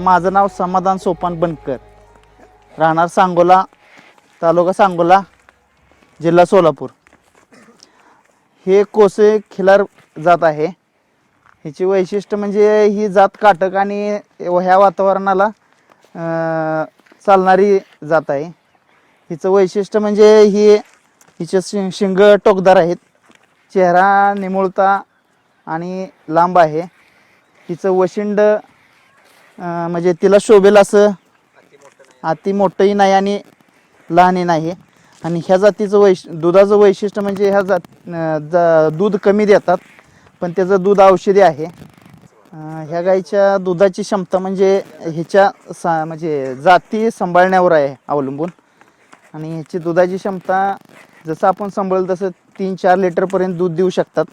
माझं नाव समाधान सोपान बनकर. राहणार सांगोला तालुका सांगोला जिल्हा सोलापूर. हे कोसे खिलार जात आहे. हिची वैशिष्ट्य म्हणजे ही जात काटक आणि ह्या वातावरणाला चालणारी जात आहे. हिचं वैशिष्ट्य म्हणजे ही हिचे शिंग शिंग टोकदार आहेत. चेहरा निमुळता आणि लांब आहे. हिचं वशिंड म्हणजे तिला शोभेल असं अति मोठंही नाही आणि लहानही नाही. आणि ह्या जातीचं वैश दुधाचं वैशिष्ट्य म्हणजे ह्या जात जा दूध कमी देतात. पण त्याचं दूध औषधी आहे. ह्या गाईच्या दुधाची क्षमता म्हणजे ह्याच्या सा म्हणजे जाती सांभाळण्यावर आहे अवलंबून. आणि ह्याची दुधाची क्षमता जसं आपण सांभाळलं तसं तीन चार लिटरपर्यंत दूध देऊ शकतात.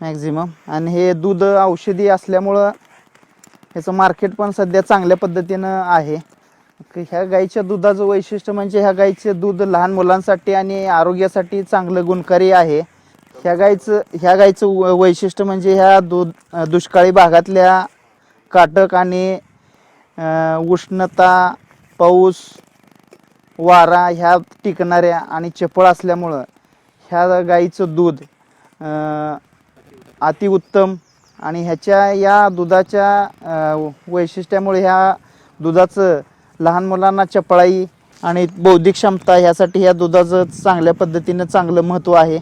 मॅक्झिमम आणि हे दूध औषधी असल्यामुळं ह्याचं मार्केट पण सध्या चांगल्या पद्धतीनं आहे. ह्या गाईच्या दुधाचं वैशिष्ट्य म्हणजे ह्या गाईचे दूध लहान मुलांसाठी आणि आरोग्यासाठी चांगलं गुणकारी आहे. ह्या गाईचं ह्या गाईचं व- वैशिष्ट्य म्हणजे ह्या दूध दुष्काळी भागातल्या काटक आणि उष्णता पाऊस वारा ह्या टिकणाऱ्या आणि चपळ असल्यामुळं ह्या गाईचं दूध अतिउत्तम आणि ह्याच्या या दुधाच्या वैशिष्ट्यामुळे ह्या दुधाचं लहान मुलांना चपळाई आणि बौद्धिक क्षमता ह्यासाठी ह्या दुधाचं चांगल्या पद्धतीनं चांगलं महत्त्व आहे.